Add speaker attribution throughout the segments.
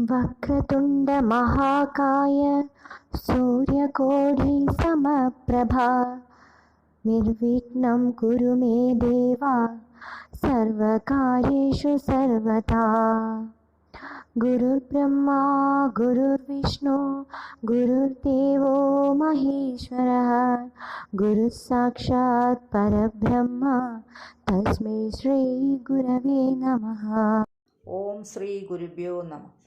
Speaker 1: वक्रतुण्डमहाकाय सूर्यकोढिसमप्रभा निर्विघ्नं कुरु मे देवा सर्वकार्येषु सर्वदा गुरुर्ब्रह्मा, गुरुर्विष्णु, गुरुर्देवो महेश्वरः। गुरुः परब्रह्म, तस्मै श्रीगुरवे नमः।
Speaker 2: ॐ श्रीगुरुभ्यो नमः।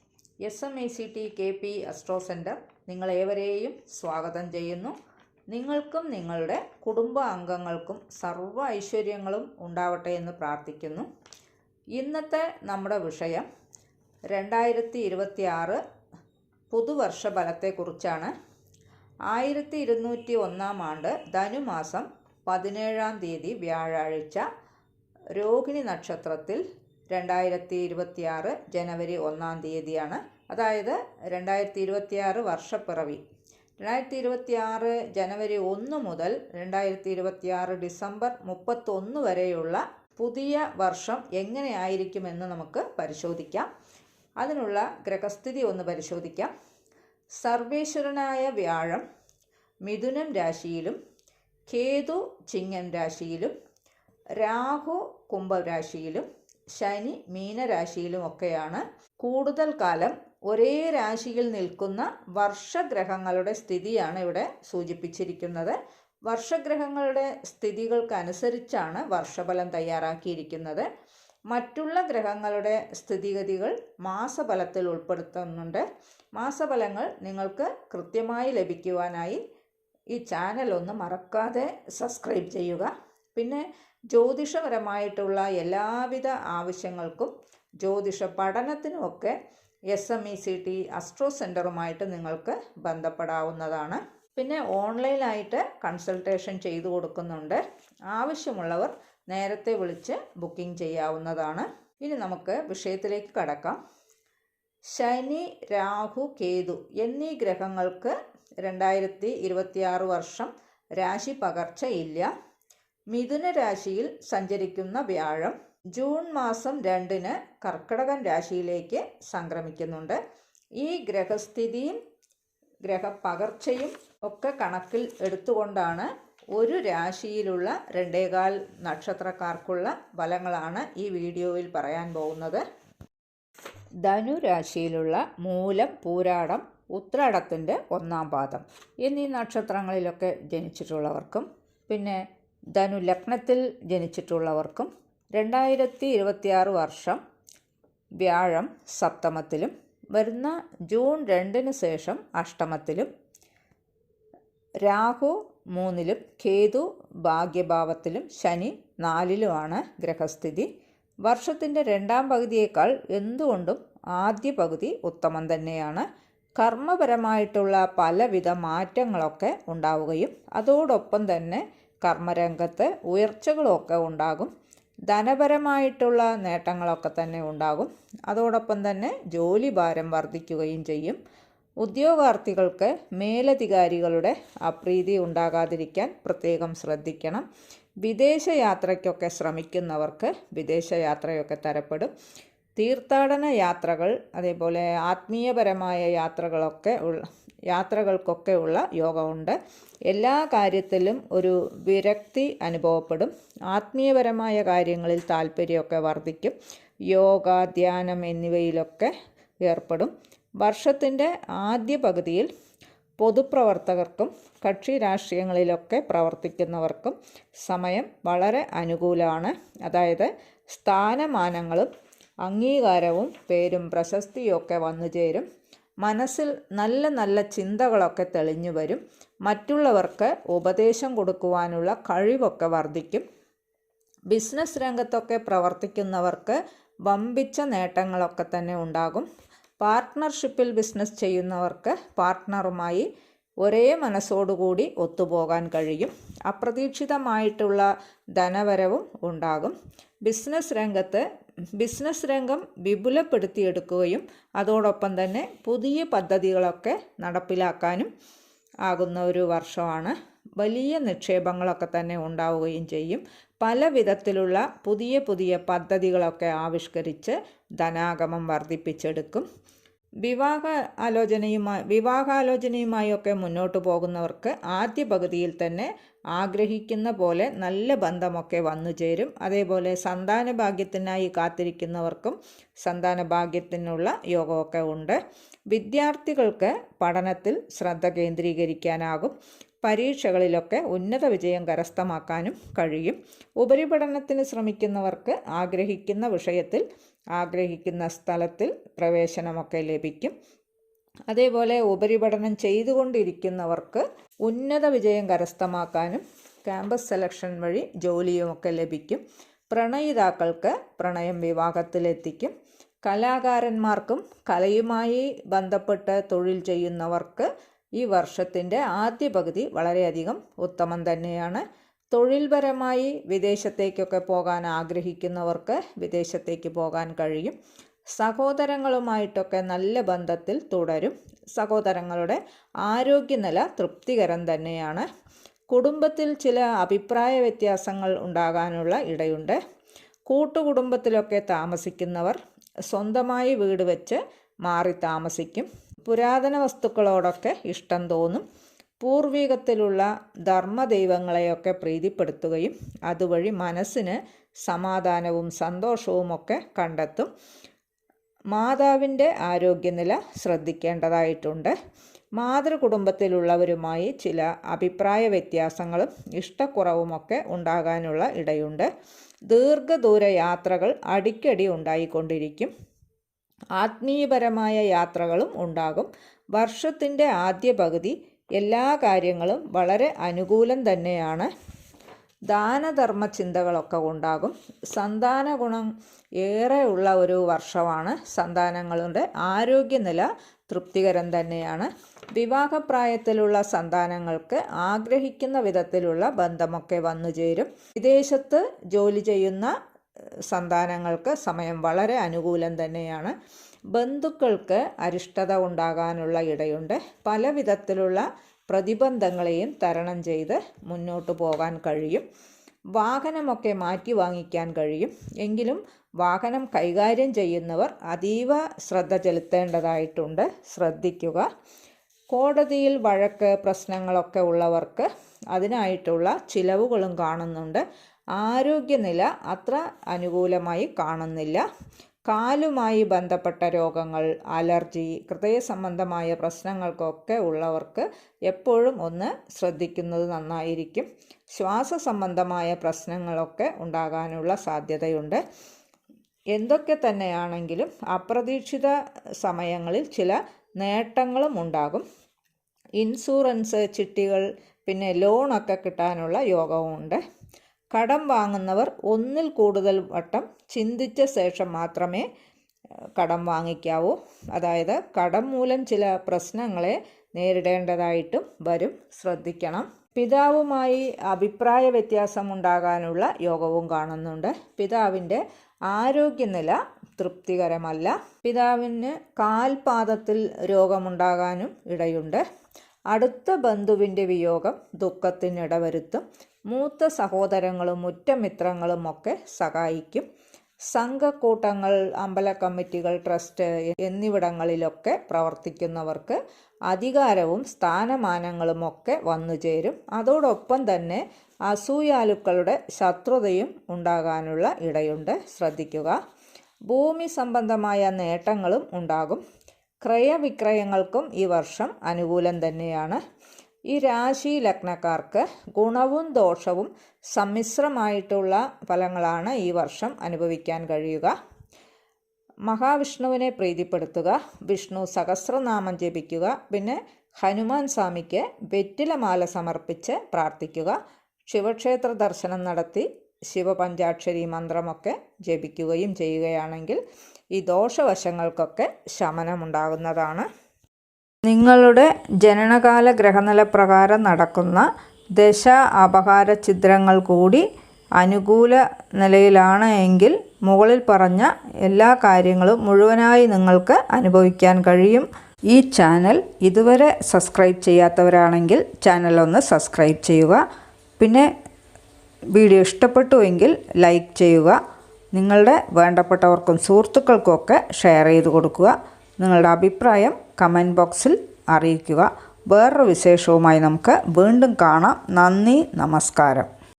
Speaker 2: S M E C T K P astro centre നിങ്ങളേവരെയും സ്വാഗതം ചെയ്യുന്നു. നിങ്ങൾക്കും നിങ്ങളുടെ കുടുംബ അംഗങ്ങൾക്കും സർവ ഐശ്വര്യങ്ങളും ഉണ്ടാവട്ടെ എന്ന് പ്രാർത്ഥിക്കുന്നു. ഇന്നത്തെ നമ്മുടെ വിഷയം രണ്ടായിരത്തി ഇരുപത്തി ആറ് പുതുവർഷ ഫലത്തെക്കുറിച്ചാണ് ആയിരത്തി ഇരുന്നൂറ്റി ഒന്നാം ആണ്ട് ധനുമാസം പതിനേഴാം തീയതി വ്യാഴാഴ്ച രോഹിണി നക്ഷത്രത്തിൽ രണ്ടായിരത്തി ഇരുപത്തിയാറ് ജനുവരി ഒന്നാം തീയതിയാണ്. അതായത് രണ്ടായിരത്തി ഇരുപത്തിയാറ് വർഷപ്പിറവി. രണ്ടായിരത്തി ഇരുപത്തിയാറ് ജനുവരി ഒന്ന് മുതൽ രണ്ടായിരത്തി ഇരുപത്തിയാറ് ഡിസംബർ മുപ്പത്തൊന്ന് വരെയുള്ള പുതിയ വർഷം എങ്ങനെയായിരിക്കുമെന്ന് നമുക്ക് പരിശോധിക്കാം. അതിനുള്ള ഗ്രഹസ്ഥിതി ഒന്ന് പരിശോധിക്കാം. സർവേശ്വരനായ വ്യാഴം മിഥുനം രാശിയിലും കേതു ചിങ്ങം രാശിയിലും രാഹു കുംഭരാശിയിലും ശനി മീനരാശിയിലുമൊക്കെയാണ് കൂടുതൽ കാലം ഒരേ രാശിയിൽ നിൽക്കുന്ന വർഷഗ്രഹങ്ങളുടെ സ്ഥിതിയാണ് ഇവിടെ സൂചിപ്പിച്ചിരിക്കുന്നത്. വർഷഗ്രഹങ്ങളുടെ സ്ഥിതികൾക്കനുസരിച്ചാണ് വർഷഫലം തയ്യാറാക്കിയിരിക്കുന്നത്. മറ്റുള്ള ഗ്രഹങ്ങളുടെ സ്ഥിതിഗതികൾ മാസഫലത്തിൽ ഉൾപ്പെടുത്തുന്നുണ്ട്. മാസഫലങ്ങൾ നിങ്ങൾക്ക് കൃത്യമായി ലഭിക്കുവാനായി ഈ ചാനൽ ഒന്ന് മറക്കാതെ സബ്സ്ക്രൈബ് ചെയ്യുക. പിന്നെ ജ്യോതിഷപരമായിട്ടുള്ള എല്ലാവിധ ആവശ്യങ്ങൾക്കും ജ്യോതിഷ പഠനത്തിനുമൊക്കെ S M E C T astro സെന്ററുമായിട്ട് നിങ്ങൾക്ക് ബന്ധപ്പെടാവുന്നതാണ്. പിന്നെ ഓൺലൈനായിട്ട് കൺസൾട്ടേഷൻ ചെയ്തു കൊടുക്കുന്നുണ്ട്. ആവശ്യമുള്ളവർ നേരത്തെ വിളിച്ച് ബുക്കിംഗ് ചെയ്യാവുന്നതാണ്. ഇനി നമുക്ക് വിഷയത്തിലേക്ക് കടക്കാം. ശനി രാഹു കേതു എന്നീ ഗ്രഹങ്ങൾക്ക് രണ്ടായിരത്തി ഇരുപത്തിയാറ് വർഷം രാശി പകർച്ചയില്ല. മിഥുന രാശിയിൽ സഞ്ചരിക്കുന്ന വ്യാഴം ജൂൺ മാസം രണ്ടിന് കർക്കിടകൻ രാശിയിലേക്ക് സംക്രമിക്കുന്നുണ്ട്. ഈ ഗ്രഹസ്ഥിതിയും ഗ്രഹപ്പകർച്ചയും ഒക്കെ കണക്കിൽ എടുത്തുകൊണ്ടാണ് ഒരു രാശിയിലുള്ള രണ്ടേകാൽ നക്ഷത്രക്കാർക്കുള്ള ഫലങ്ങളാണ് ഈ വീഡിയോയിൽ പറയാൻ പോകുന്നത്. ധനു രാശിയിലുള്ള മൂലം പൂരാടം ഉത്രാടത്തിന്റെ ഒന്നാം പാദം എന്നീ നക്ഷത്രങ്ങളിലൊക്കെ ജനിച്ചിട്ടുള്ളവർക്കും പിന്നെ ധനു ലഗ്നത്തിൽ ജനിച്ചിട്ടുള്ളവർക്കും രണ്ടായിരത്തി ഇരുപത്തിയാറ് വർഷം വ്യാഴം സപ്തമത്തിലും വരുന്ന ജൂൺ രണ്ടിന് ശേഷം അഷ്ടമത്തിലും രാഹു മൂന്നിലും കേതു ഭാഗ്യഭാവത്തിലും ശനി നാലിലുമാണ് ഗ്രഹസ്ഥിതി. വർഷത്തിന്റെ രണ്ടാം പകുതിയേക്കാൾ എന്തുകൊണ്ടും ആദ്യ പകുതി ഉത്തമം തന്നെയാണ്. കർമ്മപരമായിട്ടുള്ള പലവിധ മാറ്റങ്ങളൊക്കെ ഉണ്ടാവുകയും അതോടൊപ്പം തന്നെ കർമ്മരംഗത്ത് ഉയർച്ചകളൊക്കെ ഉണ്ടാകും. ധനപരമായിട്ടുള്ള നേട്ടങ്ങളൊക്കെ തന്നെ ഉണ്ടാകും. അതോടൊപ്പം തന്നെ ജോലി ഭാരം വർദ്ധിക്കുകയും ചെയ്യും. ഉദ്യോഗാർത്ഥികൾക്ക് മേലധികാരികളുടെ അപ്രീതി ഉണ്ടാകാതിരിക്കാൻ പ്രത്യേകം ശ്രദ്ധിക്കണം. വിദേശയാത്രയ്ക്കൊക്കെ ശ്രമിക്കുന്നവർക്ക് വിദേശയാത്രയൊക്കെ തരപ്പെടും. തീർത്ഥാടന യാത്രകൾ അതേപോലെ ആത്മീയപരമായ യാത്രകളൊക്കെ ഉള്ള യാത്രകൾക്കൊക്കെ ഉള്ള യോഗമുണ്ട്. എല്ലാ കാര്യത്തിലും ഒരു വിരക്തി അനുഭവപ്പെടും. ആത്മീയപരമായ കാര്യങ്ങളിൽ താല്പര്യമൊക്കെ വർദ്ധിക്കും. യോഗ ധ്യാനം എന്നിവയിലൊക്കെ ഏർപ്പെടും. വർഷത്തിന്റെ ആദ്യ പകുതിയിൽ പൊതുപ്രവർത്തകർക്കും കക്ഷി രാഷ്ട്രീയങ്ങളിലൊക്കെ പ്രവർത്തിക്കുന്നവർക്കും സമയം വളരെ അനുകൂലമാണ്. അതായത് സ്ഥാനമാനങ്ങളും അംഗീകാരവും പേരും പ്രശസ്തിയൊക്കെ വന്നു ചേരും. മനസ്സിൽ നല്ല നല്ല ചിന്തകളൊക്കെ തെളിഞ്ഞു വരും. മറ്റുള്ളവർക്ക് ഉപദേശം കൊടുക്കുവാനുള്ള കഴിവൊക്കെ വർദ്ധിക്കും. ബിസിനസ് രംഗത്തൊക്കെ പ്രവർത്തിക്കുന്നവർക്ക് വമ്പിച്ച നേട്ടങ്ങളൊക്കെ തന്നെ ഉണ്ടാകും. പാർട്ട്ണർഷിപ്പിൽ ബിസിനസ് ചെയ്യുന്നവർക്ക് പാർട്ട്ണറുമായി ഒരേ മനസ്സോടുകൂടി ഒത്തുപോകാൻ കഴിയും. അപ്രതീക്ഷിതമായിട്ടുള്ള ധനവരവും ഉണ്ടാകും. ബിസിനസ് രംഗത്ത് ബിസിനസ് രംഗം വിപുലപ്പെടുത്തിയെടുക്കുകയും അതോടൊപ്പം തന്നെ പുതിയ പദ്ധതികളൊക്കെ നടപ്പിലാക്കാനും ആകുന്ന ഒരു വർഷമാണ്. വലിയ നിക്ഷേപങ്ങളൊക്കെ തന്നെ ഉണ്ടാവുകയും ചെയ്യും. പല വിധത്തിലുള്ള പുതിയ പുതിയ പദ്ധതികളൊക്കെ ആവിഷ്കരിച്ച് ധനാഗമം വർദ്ധിപ്പിച്ചെടുക്കും. വിവാഹ ആലോചനയുമായി വിവാഹാലോചനയുമായൊക്കെ മുന്നോട്ട് പോകുന്നവർക്ക് ആദ്യ പകുതിയിൽ തന്നെ ആഗ്രഹിക്കുന്ന പോലെ നല്ല ബന്ധമൊക്കെ വന്നു ചേരും. അതേപോലെ സന്താന ഭാഗ്യത്തിനായി കാത്തിരിക്കുന്നവർക്കും സന്താന ഭാഗ്യത്തിനുള്ള യോഗമൊക്കെ ഉണ്ട്. വിദ്യാർത്ഥികൾക്ക് പഠനത്തിൽ ശ്രദ്ധ കേന്ദ്രീകരിക്കാനാകും. പരീക്ഷകളിലൊക്കെ ഉന്നത വിജയം കരസ്ഥമാക്കാനും കഴിയും. ഉപരിപഠനത്തിന് ശ്രമിക്കുന്നവർക്ക് ആഗ്രഹിക്കുന്ന വിഷയത്തിൽ ആഗ്രഹിക്കുന്ന സ്ഥലത്തിൽ പ്രവേശനമൊക്കെ ലഭിക്കും. അതേപോലെ ഉപരിപഠനം ചെയ്തുകൊണ്ടിരിക്കുന്നവർക്ക് ഉന്നത വിജയം കരസ്ഥമാക്കാനും ക്യാമ്പസ് സെലക്ഷൻ വഴി ജോലിയുമൊക്കെ ലഭിക്കും. പ്രണയിതാക്കൾക്ക് പ്രണയം വിവാഹത്തിലെത്തിക്കും. കലാകാരന്മാർക്കും കലയുമായി ബന്ധപ്പെട്ട് തൊഴിൽ ചെയ്യുന്നവർക്ക് ഈ വർഷത്തിന്റെ ആദ്യ പകുതി വളരെയധികം ഉത്തമം തന്നെയാണ്. തൊഴിൽപരമായി വിദേശത്തേക്കൊക്കെ പോകാൻ ആഗ്രഹിക്കുന്നവർക്ക് വിദേശത്തേക്ക് പോകാൻ കഴിയും. സഹോദരങ്ങളുമായിട്ടൊക്കെ നല്ല ബന്ധത്തിൽ തുടരും. സഹോദരങ്ങളുടെ ആരോഗ്യനില തൃപ്തികരം തന്നെയാണ്. കുടുംബത്തിൽ ചില അഭിപ്രായ വ്യത്യാസങ്ങൾ ഉണ്ടാകാനുള്ള ഇടയുണ്ട്. കൂട്ടുകുടുംബത്തിലൊക്കെ താമസിക്കുന്നവർ സ്വന്തമായി വീട് വെച്ച് മാറി താമസിക്കും. പുരാതന വസ്തുക്കളോടൊക്കെ ഇഷ്ടം തോന്നും. പൂർവികത്തിലുള്ള ധർമ്മദൈവങ്ങളെയൊക്കെ പ്രീതിപ്പെടുത്തുകയും അതുവഴി മനസ്സിന് സമാധാനവും സന്തോഷവും ഒക്കെ കണ്ടെത്തും. മാതാവിന്റെ ആരോഗ്യനില ശ്രദ്ധിക്കേണ്ടതായിട്ടുണ്ട്. മാതൃകുടുംബത്തിലുള്ളവരുമായി ചില അഭിപ്രായ വ്യത്യാസങ്ങളും ഇഷ്ടക്കുറവുമൊക്കെ ഉണ്ടാകാനുള്ള ഇടയുണ്ട്. ദീർഘദൂര യാത്രകൾ അടിക്കടി ഉണ്ടായിക്കൊണ്ടിരിക്കും. ആത്മീയപരമായ യാത്രകളും ഉണ്ടാകും. വർഷത്തിന്റെ ആദ്യ പകുതി എല്ലാ കാര്യങ്ങളും വളരെ അനുകൂലം തന്നെയാണ്. ദാനധർമ്മ ചിന്തകളൊക്കെ ഉണ്ടാകും. സന്താന ഗുണം ഏറെ ഉള്ള ഒരു വർഷമാണ് സന്താനങ്ങളുടെ ആരോഗ്യനില തൃപ്തികരം തന്നെയാണ്. വിവാഹപ്രായത്തിലുള്ള സന്താനങ്ങൾക്ക് ആഗ്രഹിക്കുന്ന വിധത്തിലുള്ള ബന്ധമൊക്കെ വന്നു ചേരും. വിദേശത്ത് ജോലി ചെയ്യുന്ന സന്താനങ്ങൾക്ക് സമയം വളരെ അനുകൂലം തന്നെയാണ്. ബന്ധുക്കൾക്ക് അരിഷ്ടത ഉണ്ടാകാനുള്ള ഇടയുണ്ട്. പല വിധത്തിലുള്ള പ്രതിബന്ധങ്ങളെയും തരണം ചെയ്ത് മുന്നോട്ട് പോകാൻ കഴിയും. വാഹനമൊക്കെ മാറ്റി വാങ്ങിക്കാൻ കഴിയും. എങ്കിലും വാഹനം കൈകാര്യം ചെയ്യുന്നവർ അതീവ ശ്രദ്ധ ചെലുത്തേണ്ടതായിട്ടുണ്ട്. ശ്രദ്ധിക്കുക. കോടതിയിൽ വഴക്ക് പ്രശ്നങ്ങളൊക്കെ ഉള്ളവർക്ക് അതിനായിട്ടുള്ള ചിലവുകളും കാണുന്നുണ്ട്. ആരോഗ്യനില അത്ര അനുകൂലമായി കാണുന്നില്ല. കാലുമായി ബന്ധപ്പെട്ട രോഗങ്ങൾ അലർജി ഹൃദയ സംബന്ധമായ പ്രശ്നങ്ങൾക്കൊക്കെ ഉള്ളവർക്ക് എപ്പോഴും ഒന്ന് ശ്രദ്ധിക്കുന്നത് നന്നായിരിക്കും. ശ്വാസ സംബന്ധമായ പ്രശ്നങ്ങളൊക്കെ ഉണ്ടാകാനുള്ള സാധ്യതയുണ്ട്. എന്തൊക്കെ തന്നെയാണെങ്കിലും അപ്രതീക്ഷിത സമയങ്ങളിൽ ചില നേട്ടങ്ങളും ഉണ്ടാകും. ഇൻഷുറൻസ് ചിട്ടികൾ പിന്നെ ലോണൊക്കെ കിട്ടാനുള്ള യോഗവുമുണ്ട്. കടം വാങ്ങുന്നവർ ഒന്നിൽ കൂടുതൽ വട്ടം ചിന്തിച്ച ശേഷം മാത്രമേ കടം വാങ്ങിക്കാവൂ. അതായത് കടം മൂലം ചില പ്രശ്നങ്ങളെ നേരിടേണ്ടതായിട്ടും വരും. ശ്രദ്ധിക്കണം. പിതാവുമായി അഭിപ്രായ വ്യത്യാസം ഉണ്ടാകാനുള്ള യോഗവും കാണുന്നുണ്ട്. പിതാവിന്റെ ആരോഗ്യനില തൃപ്തികരമല്ല. പിതാവിന് കാൽപാദത്തിൽ രോഗമുണ്ടാകാനും ഇടയുണ്ട്. അടുത്ത ബന്ധുവിന്റെ വിയോഗം ദുഃഖത്തിനിടവരുത്തും. മൂത്ത സഹോദരങ്ങളും ഉറ്റമിത്രങ്ങളും ഒക്കെ സഹായിക്കും. സംഘക്കൂട്ടങ്ങൾ അമ്പല കമ്മിറ്റികൾ ട്രസ്റ്റ് എന്നിവിടങ്ങളിലൊക്കെ പ്രവർത്തിക്കുന്നവർക്ക് അധികാരവും സ്ഥാനമാനങ്ങളും ഒക്കെ വന്നു ചേരും. അതോടൊപ്പം തന്നെ അസൂയാലുക്കളുടെ ശത്രുതയും ഉണ്ടാകാനുള്ള ഇടയുണ്ട്. ശ്രദ്ധിക്കുക. ഭൂമി സംബന്ധമായ നേട്ടങ്ങളും ഉണ്ടാകും. ക്രയവിക്രയങ്ങൾക്കും ഈ വർഷം അനുകൂലം തന്നെയാണ്. ഈ രാശി ലഗ്നക്കാർക്ക് ഗുണവും ദോഷവും സമ്മിശ്രമായിട്ടുള്ള ഫലങ്ങളാണ് ഈ വർഷം അനുഭവിക്കാൻ കഴിയുക. മഹാവിഷ്ണുവിനെ പ്രീതിപ്പെടുത്തുക വിഷ്ണു സഹസ്രനാമം ജപിക്കുക പിന്നെ ഹനുമാൻ സ്വാമിക്ക് വെറ്റിലമാല സമർപ്പിച്ച് പ്രാർത്ഥിക്കുക ശിവക്ഷേത്ര ദർശനം നടത്തി ശിവപഞ്ചാക്ഷരി മന്ത്രമൊക്കെ ജപിക്കുകയും ചെയ്യുകയാണെങ്കിൽ ഈ ദോഷവശങ്ങൾക്കൊക്കെ ശമനമുണ്ടാകുന്നതാണ്. നിങ്ങളുടെ ജനനകാല ഗ്രഹനില പ്രകാരം നടക്കുന്ന ദശ അപഹാര ചിത്രങ്ങൾ കൂടി അനുകൂല നിലയിലാണ് എങ്കിൽ മുകളിൽ പറഞ്ഞ എല്ലാ കാര്യങ്ങളും മുഴുവനായി നിങ്ങൾക്ക് അനുഭവിക്കാൻ കഴിയും. ഈ ചാനൽ ഇതുവരെ സബ്സ്ക്രൈബ് ചെയ്യാത്തവരാണെങ്കിൽ ചാനൽ ഒന്ന് സബ്സ്ക്രൈബ് ചെയ്യുക. പിന്നെ വീഡിയോ ഇഷ്ടപ്പെട്ടുവെങ്കിൽ ലൈക്ക് ചെയ്യുക നിങ്ങളുടെ വേണ്ടപ്പെട്ടവർക്കും സുഹൃത്തുക്കൾക്കുമൊക്കെ ഷെയർ ചെയ്ത് കൊടുക്കുക നിങ്ങളുടെ അഭിപ്രായം കമന്റ് ബോക്സിൽ അറിയിക്കുക. വേറൊരു വിശേഷവുമായി നമുക്ക് വീണ്ടും കാണാം. നന്ദി നമസ്കാരം.